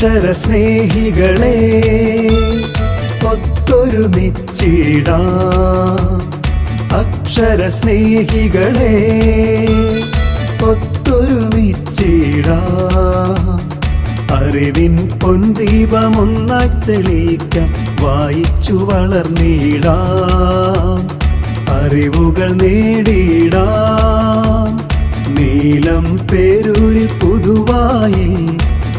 അക്ഷര സ്നേഹികളെ ഒത്തൊരുമിച്ചിടാ അക്ഷര സ്നേഹികളെ ഒത്തൊരുമിച്ചിടാ അറിവിൻ പൊന്തീപമൊന്നായി തെളിയിക്കാം വായിച്ചു വളർന്നിടാം. അറിവുകൾ നേടിയിടാം. നീലം പേരൂരി പുതുവായി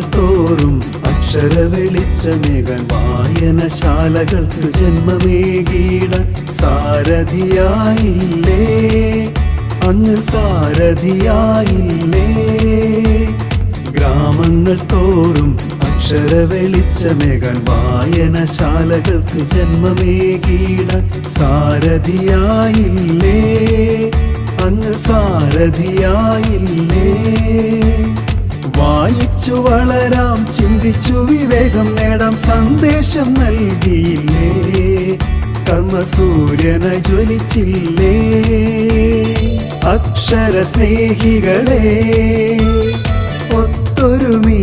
തോറും അക്ഷര വെളിച്ചമേകാൻ വായനശാലകൾക്ക് ജന്മമേകീട സാരഥിയായില്ലേ? അങ്ങ് സാരഥിയായില്ലേ? ഗ്രാമങ്ങൾ തോറും അക്ഷര വെളിച്ചമേകാൻ വായനശാലകൾക്ക് ജന്മമേകീടാൻ സാരഥിയായില്ലേ? അങ്ങ് സാരഥിയായില്ലേ? വായിച്ചു വളരാം ചിന്തിച്ചു വിവേകം നേടാം സന്ദേശം നൽകിയില്ലേ? കർമ്മസൂര്യന ജ്വലിച്ചില്ലേ? അക്ഷര സ്നേഹികളെ ഒത്തൊരുമിച്ചിടാം.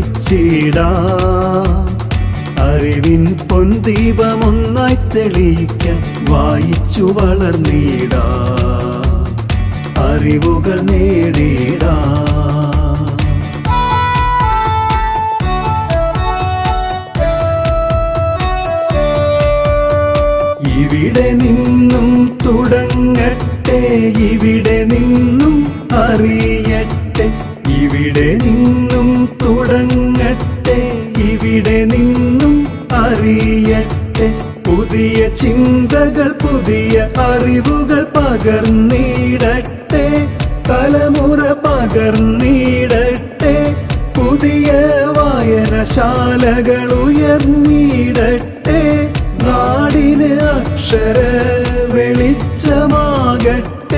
അറിവിൻ പൊന്തീപമൊന്നായി തെളിയിക്ക വായിച്ചു വളർന്നിടാം. അറിവുകൾ നേടിടാം. തുടങ്ങട്ടെ ഇവിടെ നിന്നും അറിയട്ടെ. ഇവിടെ നിന്നും തുടങ്ങട്ടെ ഇവിടെ നിന്നും അറിയട്ടെ. പുതിയ ചിന്തകൾ പുതിയ അറിവുകൾ പകർന്നിടട്ടെ. തലമുറ പകർന്നിടട്ടെ. വെളിച്ചമാകട്ടെ.